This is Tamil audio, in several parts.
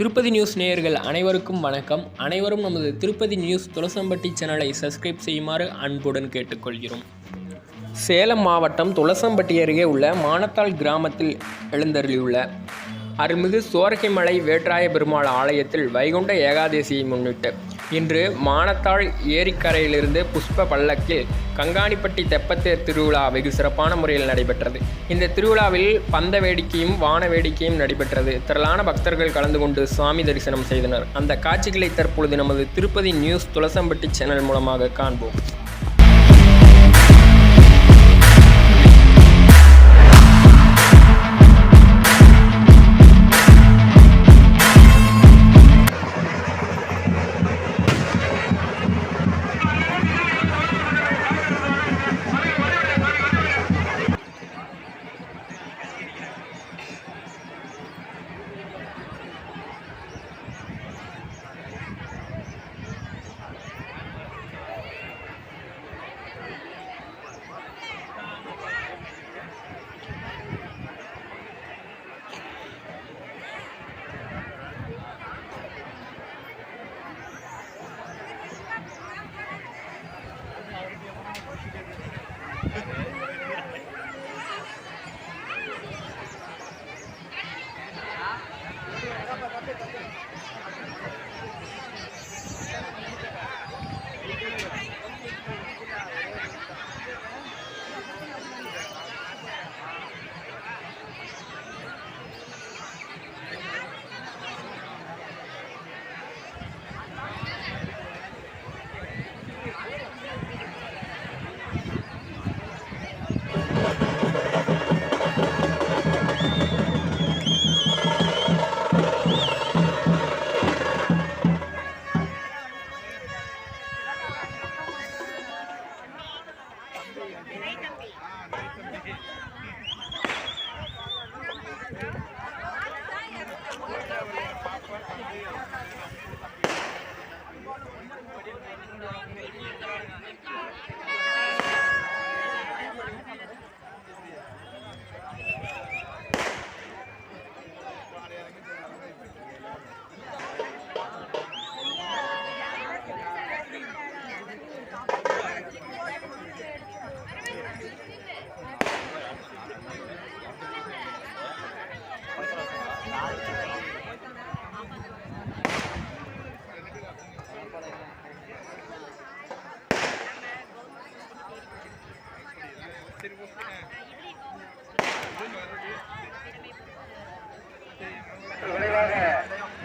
திருப்பதி நியூஸ் நேயர்கள் அனைவருக்கும் வணக்கம். அனைவரும் நமது திருப்பதி நியூஸ் துளசம்பட்டி சேனலை சப்ஸ்கிரைப் செய்யுமாறு அன்புடன் கேட்டுக்கொள்கிறோம். சேலம் மாவட்டம் துளசம்பட்டி அருகே உள்ள மானத்தாள் கிராமத்தில் எழுந்தருளியுள்ள அருள்மிகு சோரகைமலை வேற்றாய பெருமாள் ஆலயத்தில் வைகுண்ட ஏகாதசியை முன்னிட்டு இன்று மானத்தாள் ஏரிக்கரையிலிருந்து புஷ்ப பல்லக்கில் கங்காணிப்பட்டி தெப்பத்தேர் திருவிழா வெகு சிறப்பான முறையில் நடைபெற்றது. இந்த திருவிழாவில் பந்த வேடிக்கையும் வான வேடிக்கையும் நடைபெற்றது. திரளான பக்தர்கள் கலந்து கொண்டு சுவாமி தரிசனம் செய்தனர். அந்த காட்சிகளை தற்பொழுது நமது திருப்பதி நியூஸ் துளசம்பட்டி சேனல் மூலமாக காண்போம்.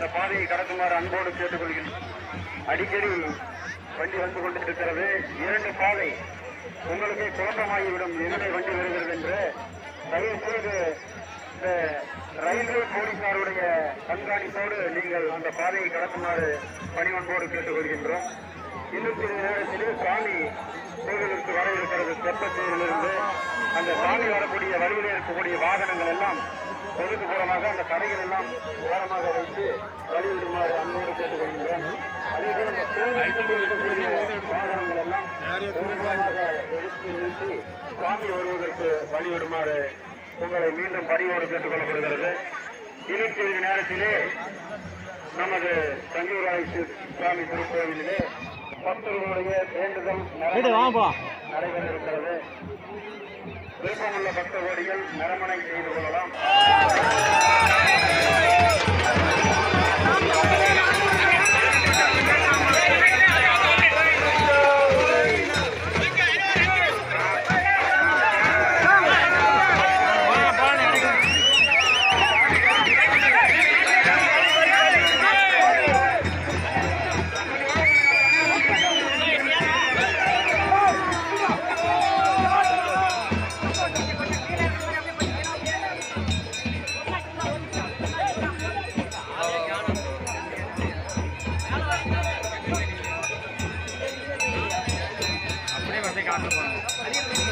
அந்த பாதையை கடக்குமாறு அன்போடு கேட்டுக்கொள்கிறேன் அடிக்கடி வண்டி வந்து கொண்டிருக்கிறது. இரண்டு பாதை உங்களுக்கே குழப்பமாகிவிடும். இரண்டு வண்டி வருகிறது என்று தயவு செய்து இந்த ரயில்வே போலீசாருடைய கண்காணிப்போடு நீங்கள் அந்த பாதையை கடக்குமாறு பணிவன்போடு கேட்டுக்கொள்கின்றோம். இன்னும் சிறிது நேரத்திலே சாமி கோவிலுக்கு வர இருக்கிறது. தெப்பத்தூரிலிருந்து அந்த காணி வரக்கூடிய வழியிலே இருக்கக்கூடிய வாகனங்கள் எல்லாம் ஒதுக்குப்புறமாக அந்த கடைகள் எல்லாம் ஓரமாக வைத்து வழிவிடுமாறு அன்போடு கேட்டுக்கொள்கின்றோம் அதேபோல இந்த கோவிலுக்கு இருக்கக்கூடிய வாகனங்கள் எல்லாம் ஒதுக்குப்புறமாக எடுத்து நிறுத்தி சுவாமி வருவதற்கு வழிவிடுமாறு உங்களை மீண்டும் பணியோடு கேட்டுக்கொள்ளப்படுகிறது. இன்னும் சிறிது நேரத்திலே நமது தஞ்சூராய் சுவாமி திருக்கோவிலிலே பக்தர்களுடைய வேண்டுதல் நடைபெற இருக்கிறது விருப்பமுள்ள பக்த கோடிகள் நரமணை செய்து கொள்ளலாம். ஆர்டர் பண்ணுங்க